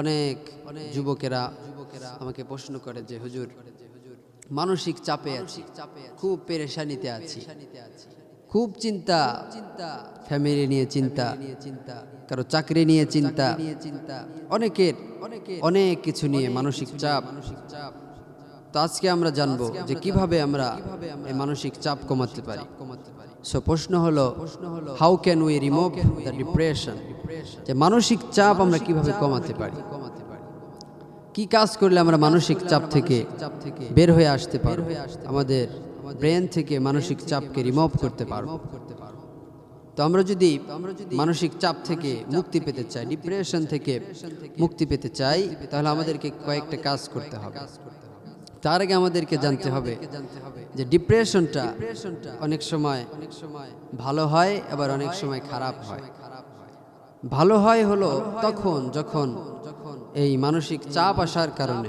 অনেক যুবকেরা যুবকেরা আমাকে প্রশ্ন করে যে, হুজুর, মানসিক চাপে আছি, খুব পেরেশানিতে আছি, খুব চিন্তা চিন্তা ফ্যামিলি নিয়ে চিন্তা চিন্তা কারও চাকরি নিয়ে চিন্তা চিন্তা অনেকের অনেক কিছু নিয়ে মানসিক চাপ। মানসিক চাপ তো আজকে আমরা জানব যে কীভাবে আমরা এই মানসিক চাপ কমাতে পারি। কমাতে পারি সো প্রশ্ন হলো প্রশ্ন হলো how can we remove the depression যে মানসিক চাপ আমরা কীভাবে কমাতে পারি? কি কাজ করলে আমরা মানসিক চাপ থেকে বের হয়ে আসতে পারব? আমাদের ব্রেন থেকে মানসিক চাপকে রিমুভ করতে পারব? তো আমরা যদি মানসিক চাপ থেকে মুক্তি পেতে চাই, ডিপ্রেশন থেকে মুক্তি পেতে চাই, তাহলে আমাদেরকে কয়েকটা কাজ করতে হবে। তার আগে আমাদেরকে জানতে হবে যে ডিপ্রেশনটা অনেক সময় অনেক সময় ভালো হয়, আবার অনেক সময় খারাপ হয়। ভালো হয় হলো তখন যখন এই মানসিক চাপ আসার কারণে,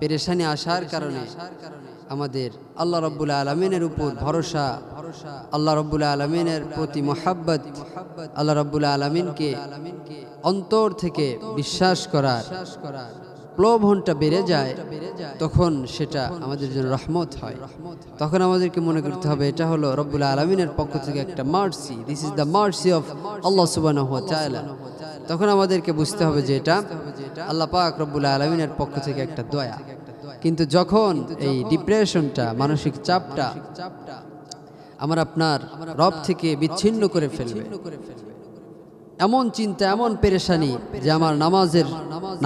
পেরেশানি আসার কারণে আমাদের আল্লাহ রব্বুল আলমিনের উপর ভরসা, আল্লাহ রব্বুল আলমিনের প্রতি মোহাব্বত, আল্লাহ রব্বুল আলমিনকে অন্তর থেকে বিশ্বাস করার প্রলোভনটা বেড়ে যায় তখন সেটা আমাদের জন্য রহমত হয়। তখন আমাদেরকে মনে করতে হবে এটা হলো রব্বুল আলমিনের পক্ষ থেকে একটা mercy. This is the mercy. Of Allah সুবান তখন আমাদেরকে বুঝতে হবে যে এটা আল্লাহ পাক রব্বুল আলমিনের পক্ষ থেকে একটা দয়া। কিন্তু যখন এই ডিপ্রেশনটা মানসিক চাপটা আমার আপনার রব থেকে বিচ্ছিন্ন করে ফেলবে। এমন চিন্তা, এমন পেরেশানি যে আমার নামাজের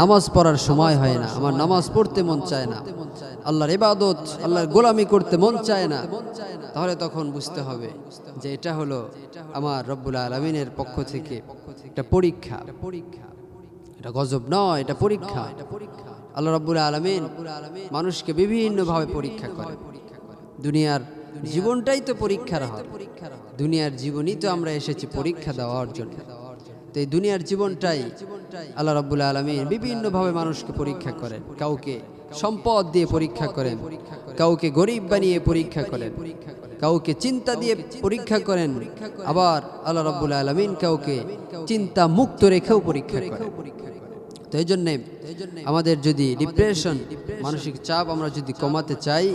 নামাজ পড়ার সময় হয় না, আমার নামাজ পড়তে মন চায় না। আল্লাহর ইবাদত, আল্লাহর গোলামি করতে মন চায় না। তাহলে তখন বুঝতে হবে যে এটা হলো আমার রব্বুল আলমিনের পক্ষ থেকে একটা পরীক্ষা। পরীক্ষা এটা গজব নয়, এটা পরীক্ষা। আল্লাহ রব্বুল আলমিন মানুষকে বিভিন্নভাবে পরীক্ষা করে। দুনিয়ার জীবনটাই তো পরীক্ষার হয় দুনিয়ার জীবনই তো আমরা এসেছি পরীক্ষা দেওয়ার জন্য। এই দুনিয়ার জীবনটাই আল্লাহ রাব্বুল আলমিন বিভিন্নভাবে মানুষকে পরীক্ষা করেন, কাউকে সম্পদ দিয়ে পরীক্ষা করেন, কাউকে গরিব বানিয়ে পরীক্ষা করেন, কাউকে চিন্তা দিয়ে পরীক্ষা করেন, আবার আল্লাহ রাব্বুল আলমিন কাউকে চিন্তা মুক্ত রেখেও পরীক্ষা করেন। তো এই জন্যে আমাদের যদি ডিপ্রেশন মানসিক চাপ আমরা যদি কমাতে চাই,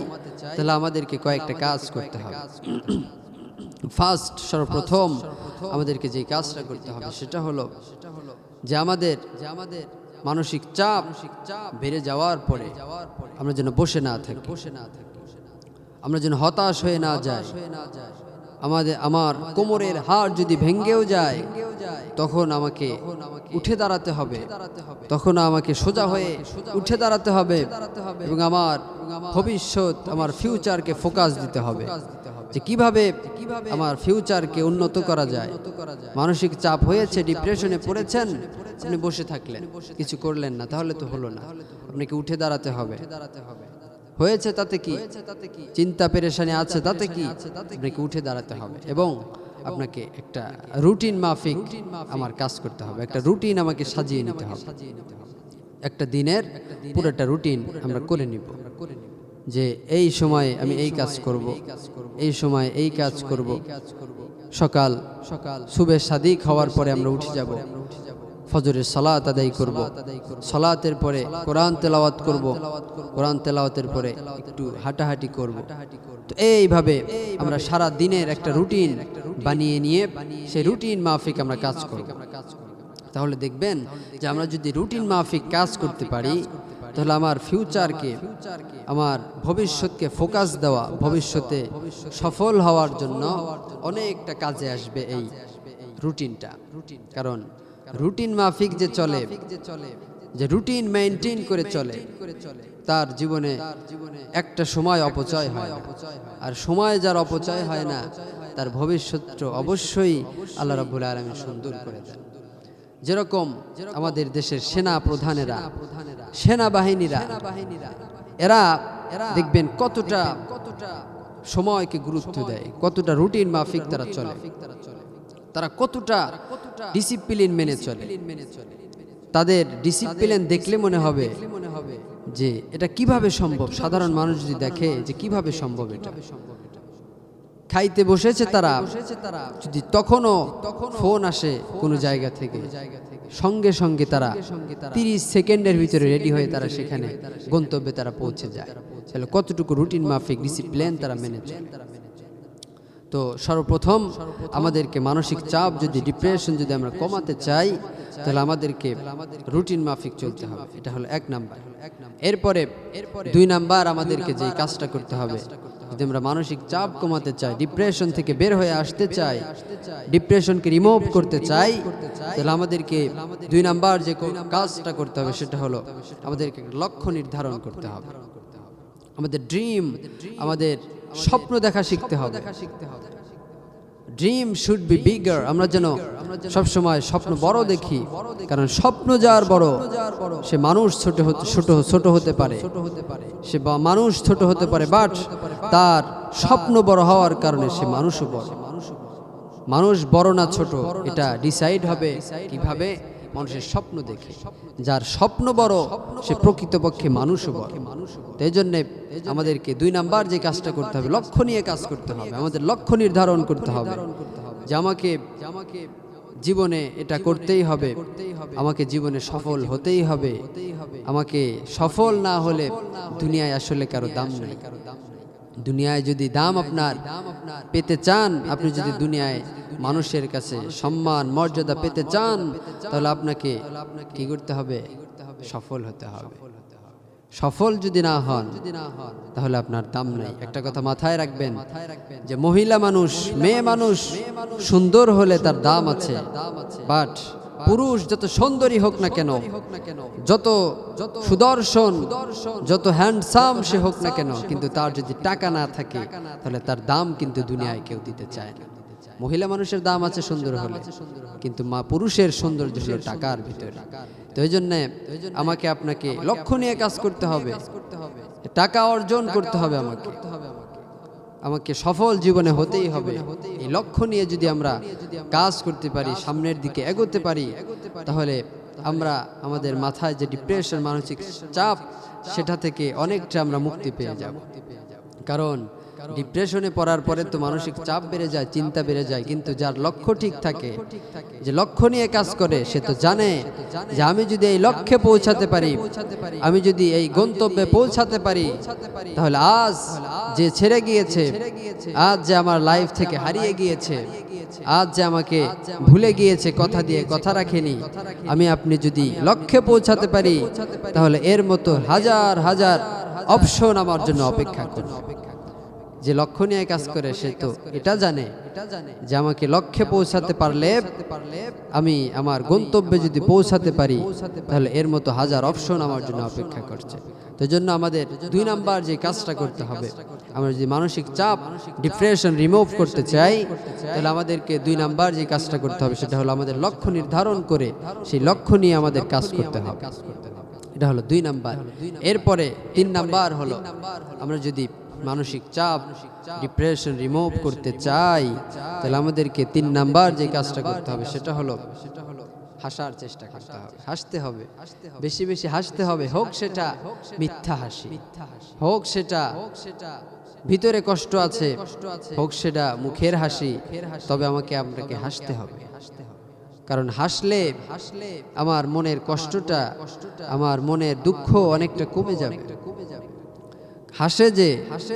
তাহলে আমাদেরকে কয়েকটা কাজ করতে হবে। ফার্স্ট সর্বপ্রথম আমাদেরকে যে কাজটা করতে হবে সেটা হলো যে আমাদের যে আমাদের মানসিক চাপ চাপ বেড়ে যাওয়ার পরে আমরা যেন বসে না থাকি। বসে না থাকি। আমরা যেন হতাশ হয়ে না যাই। আমাদের আমার কোমরের হাড় যদি ভেঙ্গেও যায় তখন আমাকে উঠে দাঁড়াতে হবে। তখন আমাকে সোজা হয়ে উঠে দাঁড়াতে হবে এবং আমার ভবিষ্যৎ আমার ফিউচারকে ফোকাস দিতে হবে। যে কীভাবে আমার ফিউচারকে উন্নত করা যায়। মানসিক চাপ হয়েছে ডিপ্রেশনে পড়েছেন, আপনি বসে থাকলেন, কিছু করলেন না, তাহলে তো হলো না। আপনাকে উঠে দাঁড়াতে হবে। হয়েছে তাতে কি? চিন্তা পেরেশানি আছে তাতে কি? আপনাকে উঠে দাঁড়াতে হবে এবং আপনাকে একটা রুটিন মাফিক আমার কাজ করতে হবে। একটা রুটিন আমাকে সাজিয়ে নিতে হবে। একটা দিনের পুরোটা রুটিন আমরা করে নিব। যে এই সময়ে আমি এই কাজ করব এই সময় এই কাজ করব। সকাল সকাল শুভে সাদিক হওয়ার পরে আমরা উঠে যাব। ফজরের সালাত আদায় করব। সালাতের পরে কোরআন তেলাওয়াত করব। কোরআন তেলাওয়াতের পরে একটু হাঁটাহাঁটি করব। তো এইভাবে আমরা সারা দিনের একটা রুটিন বানিয়ে নিয়ে সেই রুটিন মাফিক আমরা কাজ করব। তাহলে দেখবেন যে আমরা যদি রুটিন মাফিক কাজ করতে পারি তাহলে আমার ফিউচারকে আমার ভবিষ্যৎকে ফোকাস দেওয়া, ভবিষ্যতে সফল হওয়ার জন্য অনেকটা কাজে আসবে এই রুটিনটা কারণ রুটিন মাফিক যে চলে, যে রুটিন মেনটেন করে চলে, তার জীবনে একটা সময় অপচয় হয়। আর সময় যার অপচয় হয় না, তার ভবিষ্যৎ অবশ্যই আল্লাহ রাব্বুল আলামিন সুন্দর করে দেন যেরকম আমাদের দেশের সেনা প্রধানেরা সেনাবাহিনীরা এরা দেখবেন কতটা কতটা সময়কে গুরুত্ব দেয় কতটা রুটিন মাফিক তারা চলে। তারা কতটা ডিসিপ্লিন মেনে চলে। তাদের ডিসিপ্লিন দেখলে মনে হবে যে এটা কীভাবে সম্ভব? সাধারণ মানুষ যদি দেখে যে কীভাবে সম্ভব এটা। খাইতে বসেছে তারা। যদি তখনও ফোন আসে কোনো জায়গা থেকে সঙ্গে সঙ্গে তারা তিরিশ সেকেন্ডের ভিতরে রেডি হয়ে তারা সেখানে গন্তব্যে তারা পৌঁছে যায়। তাহলে কতটুকু রুটিন মাফিক ডিসিপ্লিন তারা মেনে চলে? তো সর্বপ্রথম আমাদেরকে মানসিক চাপ যদি ডিপ্রেশন যদি আমরা কমাতে চাই তাহলে আমাদেরকে রুটিন মাফিক চলতে হবে। এটা হলো এক নাম্বার। এরপরে দুই নাম্বার আমাদেরকে যে কাজটা করতে হবে। যদি আমরা মানসিক চাপ কমাতে চাই ডিপ্রেশন থেকে বের হয়ে আসতে চাই ডিপ্রেশনকে রিমুভ করতে চাই, তাহলে আমাদেরকে দুই নাম্বার যে কাজটা করতে হবে সেটা হলো আমাদেরকে লক্ষ্য নির্ধারণ করতে হবে। আমাদের ড্রিম আমাদের স্বপ্ন দেখা শিখতে হবে। ড্রিম শুড বি বিগার আমরা যেন সব সময় স্বপ্ন বড় দেখি, কারণ স্বপ্ন যার বড়, সে মানুষ ছোট হতে ছোট ছোট হতে পারে। সে মানুষ ছোট হতে পারে বাট তার স্বপ্ন বড় হওয়ার কারণে সে মানুষও বড়। মানুষ বড় না ছোট, এটা ডিসাইড হবে কীভাবে মানুষের স্বপ্ন দেখে। যার স্বপ্ন বড়, সে প্রকৃতপক্ষে মানুষও বড়। তাই জন্যে আমাদেরকে দুই নাম্বার যে কাজটা করতে হবে, লক্ষ্য নিয়ে কাজ করতে হবে, আমাদের লক্ষ্য নির্ধারণ করতে হবে। যে আমাকে জীবনে এটা করতেই হবে, আমাকে জীবনে সফল হতেই হবে। আমাকে সফল না হলে দুনিয়ায় আসলে কারও দাম নেই। দুনিয়ায় যদি দাম আপনার পেতে চান, আপনি যদি দুনিয়ায় মানুষের কাছে সম্মান, মর্যাদা পেতে চান, তাহলে আপনাকে কি করতে হবে? সফল হতে হবে। সফল যদি না হন, তাহলে আপনার দাম নেই। একটা কথা মাথায় রাখবেন যে মহিলা মানুষ, মেয়ে মানুষ সুন্দর হলে তার দাম আছে। বাট পুরুষ যত সুন্দরী হোক না কেন যত সুদর্শন যত হ্যান্ডসাম সে হোক না কেন কিন্তু তার যদি টাকা না থাকে তাহলে তার দাম কিন্তু দুনিয়ায় কেউ দিতে চায় না। মহিলা মানুষের দাম আছে সুন্দর হলে কিন্তু মা পুরুষের সৌন্দর্য হলো টাকার ভিতরে। তো এই জন্যে আমাকে আপনাকে লক্ষ্য নিয়ে কাজ করতে হবে। টাকা অর্জন করতে হবে আমাকে। আমাকে সফল জীবনে হতেই হবে। এই লক্ষ্য নিয়ে যদি আমরা কাজ করতে পারি সামনের দিকে এগোতে পারি তাহলে আমরা আমাদের মাথায় যে ডিপ্রেশন মানসিক চাপ সেটা থেকে অনেকটা আমরা মুক্তি পেয়ে যাব। কারণ ডিপ্রেশনে পড়ার পরে তো মানসিক চাপ বেড়ে যায় চিন্তা বেড়ে যায় কিন্তু যার লক্ষ্য ঠিক থাকে যে লক্ষ্য নিয়ে কাজ করে সে তো জানে যে আমি যদি এই লক্ষ্যে পৌঁছাতে পারি আমি যদি এই গন্তব্যে পৌঁছাতে পারি তাহলে আজ যে ছেড়ে গিয়েছে আজ যে আমার লাইফ থেকে হারিয়ে গিয়েছে আজ যে আমাকে ভুলে গিয়েছে কথা দিয়ে কথা রাখেনি আমি আপনি যদি লক্ষ্যে পৌঁছাতে পারি তাহলে এর মতো হাজার হাজার অপশন আমার জন্য অপেক্ষা করবে যে লক্ষ্য নিয়ে কাজ করে সে তো এটা জানে যে আমাকে লক্ষ্যে পৌঁছাতে পারলে আমি আমার গন্তব্যে যদি পৌঁছাতে পারি, তাহলে এর মতো হাজার অপশন আমার জন্য অপেক্ষা করছে। তো জন্য আমাদের দুই নাম্বার যে কাজটা করতে হবে, আমরা যদি মানসিক চাপ, ডিপ্রেশন রিমুভ করতে চাই, তাহলে আমাদেরকে দুই নাম্বার যে কাজটা করতে হবে, সেটা হলো আমাদের লক্ষ্য নির্ধারণ করে সেই লক্ষ্য নিয়ে আমাদের কাজ করতে হবে। এটা হলো দুই নাম্বার। এরপরে তিন নাম্বার হলো, আমরা যদি মানসিক চাপ ডিপ্রেশন রিমুভ করতে চাই, তাহলে আমাদেরকে তিন নাম্বার যে কাজটা করতে হবে, সেটা হলো সেটা হলো হাসার চেষ্টা করতে হবে। হাসতে হবে। বেশি বেশি হাসতে হবে। হোক সেটা মিথ্যা হাসি হোক সেটা হোক সেটা ভিতরে কষ্ট আছে, হোক সেটা মুখের হাসি, তবে আমাকে আপনাকে হাসতে হবে। কারণ হাসলে হাসলে আমার মনের কষ্টটা, আমার মনের দুঃখ অনেকটা কমে যাবে। হাসে যে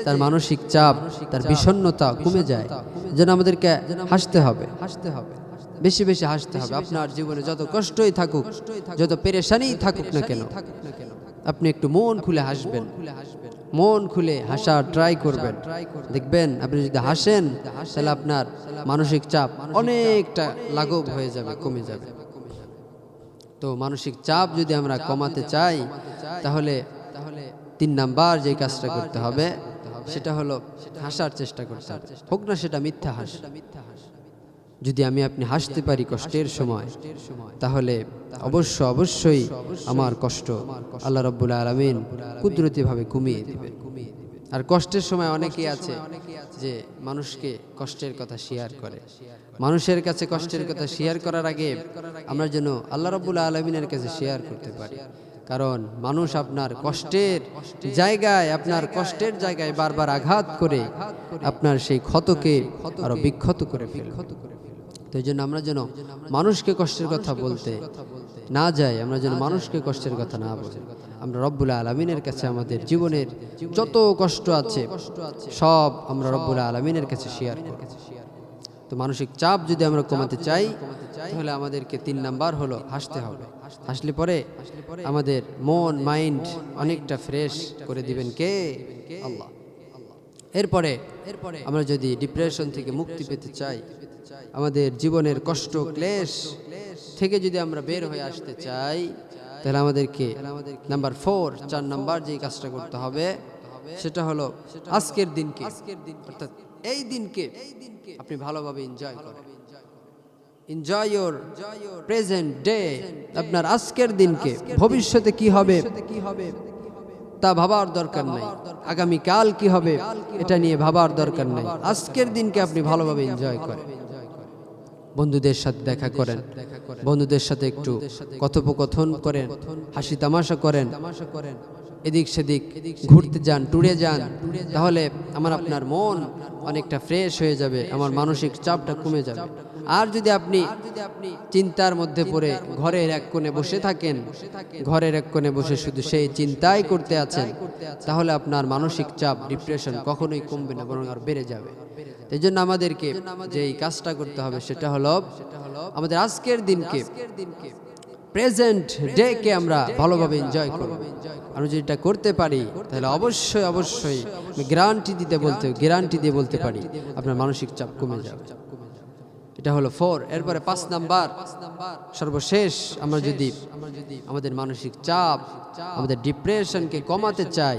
তার মানসিক চাপ, তার বিষণ্ণতা কমে যায়, যেন আমাদেরকে হাসতে হবে। হাসতে হবে বেশি বেশি হাসতে হবে। আপনার জীবনে যত কষ্টই থাকুক, যত পেরেশানি থাকুক না কেন আপনি একটু মন খুলে হাসবেন। মন খুলে হাসার ট্রাই করবেন। দেখবেন আপনি যদি হাসেন তাহলে আপনার মানসিক চাপ অনেকটা লাঘব হয়ে যাবে কমে যাবে। তো মানসিক চাপ যদি আমরা কমাতে চাই তাহলে তাহলে তিন নাম্বার যে কাজটা করতে হবে সেটা হলো হাসার চেষ্টা করতে হবে। হোক না সেটা মিথ্যা হাস। যদি আমি আপনি হাসতে পারি কষ্টের সময়, তাহলে অবশ্য অবশ্যই আমার কষ্ট আল্লাহ রব্বুল আলমিন কুদরতিভাবে কমিয়ে দিবে আর কষ্টের সময় অনেকেই আছে যে মানুষকে কষ্টের কথা শেয়ার করে। মানুষের কাছে কষ্টের কথা শেয়ার করার আগে আমরা যেন আল্লাহ রব্বুল আলমিনের কাছে শেয়ার করতে পারি। কারণ মানুষ আপনার কষ্টের জায়গায়, আপনার কষ্টের জায়গায় বারবার আঘাত করে আপনার সেই ক্ষতকে আরও বিক্ষত করে ফেলে তো এই জন্য আমরা যেন মানুষকে কষ্টের কথা বলতে না যাই আমরা যেন মানুষকে কষ্টের কথা না বলি। আমরা রব্বুল আলমিনের কাছে আমাদের জীবনের যত কষ্ট আছে সব আমরা রব্বুল আলমিনের কাছে শেয়ার করব। তো মানসিক চাপ যদি আমরা কমাতে চাই তাহলে আমাদেরকে তিন নাম্বার হলো হাসতে হবে। হাসলে পরে আমাদের মন মাইন্ড অনেকটা ফ্রেশ করে দিবেন কে? আল্লাহ। এরপরে এরপরে আমরা যদি ডিপ্রেশন থেকে মুক্তি পেতে চাই আমাদের জীবনের কষ্ট, ক্লেশ থেকে যদি আমরা বের হয়ে আসতে চাই, তাহলে আমাদেরকে নাম্বার ফোর, চার নাম্বার যে কাজটা করতে হবে, সেটা হলো আজকের দিনকে, অর্থাৎ এই দিনকে আপনি ভালোভাবে এনজয় করেন। এনজয় প্রেজেন্ট ডে আপনার আজকের দিনকে, ভবিষ্যতে কি হবে কি হবে তা ভাবার দরকার নাই। আগামী কাল কি হবে এটা নিয়ে ভাবার দরকার নাই। আজকের দিনকে আপনি ভালোভাবে এনজয় করেন। বন্ধুদের সাথে দেখা করেন। বন্ধুদের সাথে একটু কথোপকথন করেন, হাসি তামাশা করেন। এদিক সেদিক ঘুরতে যান, ট্যুরে যান, তাহলে আমার আপনার মন অনেকটা ফ্রেশ হয়ে যাবে, আমার মানসিক চাপটা কমে যাবে। আর যদি আপনি চিন্তার মধ্যে পড়ে ঘরের এক কোণে বসে থাকেন, ঘরের এক কোণে বসে শুধু সেই চিন্তাই করতে আছেন, তাহলে আপনার মানসিক চাপ ডিপ্রেশন কখনোই কমবে না, বরং আর বেড়ে যাবে। এই জন্য আমাদেরকে যে এই কাজটা করতে হবে সেটা হলো, আমাদের আজকের দিনকে প্রেজেন্ট ডে কে আমরা ভালোভাবে এনজয় করব। আমরা যদি এটা করতে পারি, তাহলে অবশ্যই অবশ্যই গ্যারান্টি দিতে বলতে গ্যারান্টি দিয়ে বলতে পারি, আপনার মানসিক চাপ কমে যাবে। এটা হলো ফোর। এরপরে পাঁচ নাম্বার সর্বশেষ আমরা যদি আমাদের মানসিক চাপ আমাদের ডিপ্রেশনকে কমাতে চাই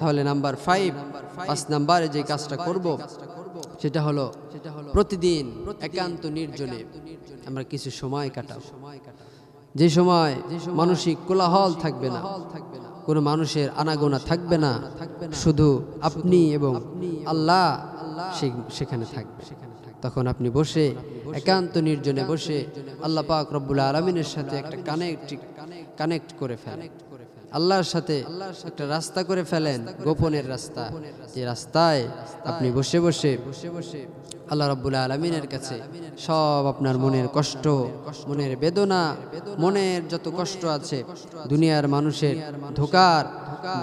তাহলে নাম্বার ফাইভ পাঁচ নাম্বারে যে কাজটা করব সেটা হলো প্রতিদিন একান্ত নির্জনে আমরা কিছু সময় কাটাবো। যে সময় মানসিক কোলাহল থাকবে না কোনো মানুষের আনাগোনা থাকবে না শুধু আপনি এবং আল্লাহ সেখানে থাকবে। তখন আপনি বসে একান্ত নির্জনে বসে আল্লাহ পাক রব্বুল আলমিনের সাথে একটা কানেক্ট কানেক্ট করে ফেলেন। আল্লাহর সাথে একটা রাস্তা করে ফেলেন, গোপনের রাস্তা। যে রাস্তায় আপনি বসে বসে বসে বসে আল্লাহ রব্বুল আলমিনের কাছে সব আপনার মনের কষ্ট, মনের বেদনা, মনের যত কষ্ট আছে, দুনিয়ার মানুষের ধোকার,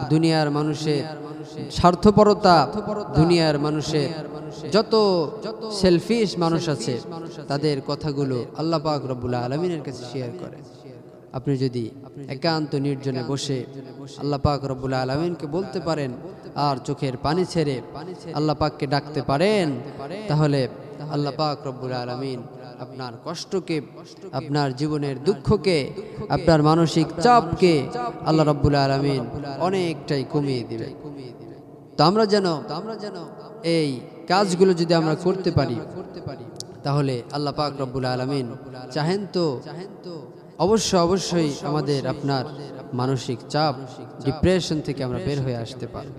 দুনিয়ার মানুষের স্বার্থপরতা, দুনিয়ার মানুষের যত সেলফিশ মানুষ আছে তাদের কথাগুলো আল্লাহ পাক রব্বুল আলমিনের কাছে শেয়ার করে। আপনি যদি একান্ত নির্জনে বসে আল্লাহ পাক রব্বুল আলমিনকে বলতে পারেন আর চোখের পানি ছেড়ে আল্লাহ পাককে ডাকতে পারেন তাহলে আল্লাহ পাক রব্বুল আলমিন আপনার কষ্টকে আপনার জীবনের দুঃখকে আপনার মানসিক চাপকে আল্লাহ রব্বুল আলমিন অনেকটাই কমিয়ে দিবে তো আমরা যেন আমরা যেন এই কাজগুলো যদি আমরা করতে পারি, তাহলে আল্লাহ পাক রব্বুল আলমিন চাহেন তো চাহেন তো অবশ্য অবশ্যই আমাদের আপনার মানসিক চাপ ডিপ্রেশন থেকে আমরা বের হয়ে আসতে পারব।